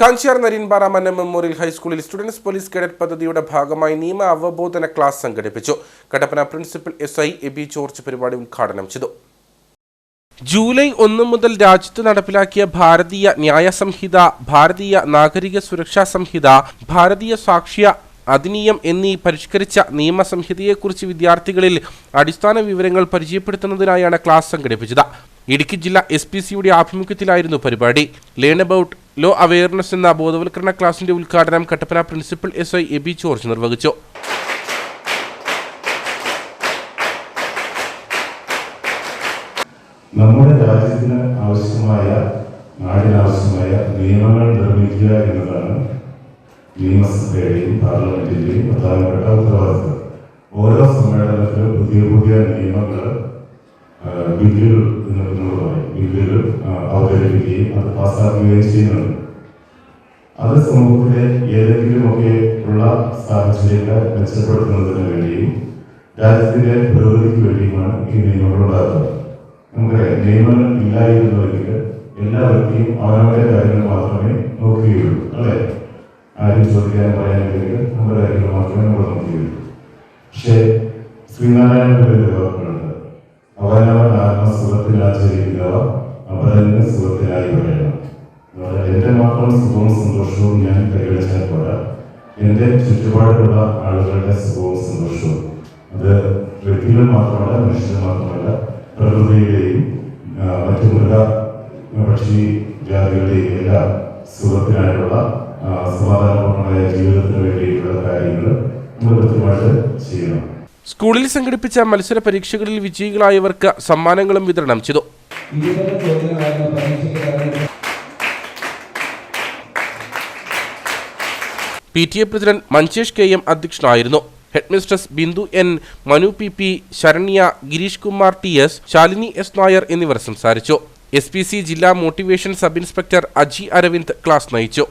Kanchiyar Nareenpara memorial ഹൈസ്കൂളിൽ students police cadet പദ്ധതിയുടെ ഭാഗമായി നിയമ അവബോധന ക്ലാസ് സംഘടിപ്പിച്ചു. Kattappana principal S I Eby George പരിപാടി ഉദ്ഘാടനം ചെയ്തു. ജൂലൈ ഒന്ന് മുതൽ രാജ്യത്ത് നടപ്പിലാക്കിയ ഭാരതീയ ന്യായ സംഹിത ഭാരതീയ നാഗരിക സുരക്ഷാ സംഹിത ഭാരതീയ സാക്ഷ്യ അധിനിയം എന്നീ പരിഷ്കരിച്ച നിയമസംഹിതയെക്കുറിച്ച് വിദ്യാർത്ഥികളിൽ അടിസ്ഥാന വിവരങ്ങൾ പരിചയപ്പെടുത്തുന്നതിനായാണ് ക്ലാസ് സംഘടിപ്പിച്ചത്. ഇടുക്കി ജില്ലാ എസ് പി സിയുടെ ആഭിമുഖ്യത്തിലായിരുന്നു പരിപാടി. ലേൺ അബൌട്ട് ലോ അവയർനെസ് എന്ന ബോധവൽക്കരണ ക്ലാസിന്റെ ഉദ്ഘാടനം Kattappana principal S I Eby George നിർവഹിച്ചു. നമ്മുടെ രാജ്യത്തിന് ആവശ്യമായ നാടിനാവശ്യമായ നിയമങ്ങൾ നിർമ്മിക്കുക എന്നതാണ് നിയമസഭയുടെയും പാർലമെന്റിന്റെയും പ്രധാനപ്പെട്ട ഉത്തരവാദിത്വം ഓരോ സമ്മേളനത്തിലും പുതിയ പുതിയ നിയമങ്ങൾ ബില്ലുകൾ അത് പാസ്സാക്കുകയും ചെയ്യുന്നുണ്ട്. അത് സമൂഹത്തിലെ ഏതെങ്കിലുമൊക്കെ ഉള്ള സാഹചര്യങ്ങളെ മെച്ചപ്പെടുത്തുന്നതിന് വേണ്ടിയും രാജ്യത്തിന്റെ പുരോഗതിക്ക് വേണ്ടിയുമാണ് ഈ നിയമങ്ങൾ ഉണ്ടാകുന്നത് നമുക്കറിയാം നിയമങ്ങൾ ഇല്ലായിരുന്നുവെങ്കിൽ എല്ലാ വ്യക്തിയും അവരവരുടെ കാര്യങ്ങൾ മാത്രമേ നോക്കുകയുള്ളൂ അല്ലെ? ആരും ചോദിക്കാൻ പറയാനില്ലെങ്കിൽ നമ്മുടെ കാര്യങ്ങൾ മാത്രമേ നമ്മൾ നോക്കുകയുള്ളൂ. പക്ഷേ ശ്രീനാരായണ ഒരു വാക്കുകളുണ്ട് അവനവൻ ആത്മസുഖത്തിൽ ആചരിക്കുന്നവ അവരന്നെ മാത്രം സുഖവും സന്തോഷവും ഞാൻ കൈവരിച്ചാൽ പോരാ. എന്റെ ചുറ്റുപാടുള്ള ആളുകളുടെ സുഖവും സന്തോഷവും. അത് വ്യക്തികൾ മാത്രമല്ല മനുഷ്യർ മാത്രമല്ല പ്രകൃതിയുടെയും മറ്റു മൃഗ പക്ഷി ജാതികളുടെയും എല്ലാം സുഖത്തിനായിട്ടുള്ള ആ, ജീവിതത്തിന് വേണ്ടിയിട്ടുള്ള കാര്യങ്ങൾ നമ്മൾ കൃത്യമായിട്ട് ചെയ്യണം. സ്കൂളിൽ സംഘടിപ്പിച്ച മത്സര പരീക്ഷകളിൽ വിജയികളായവർക്ക് സമ്മാനങ്ങളും വിതരണം ചെയ്തു. P T A president Manjesh K M അധ്യക്ഷനായിരുന്നു. Headmistress Bindu N Manu P P Saranya Girish Kumar T S Shalini S Nair എന്നിവർ സംസാരിച്ചു. എസ് പി സി ജില്ലാ motivation sub inspector Aji Aravind class നയിച്ചു.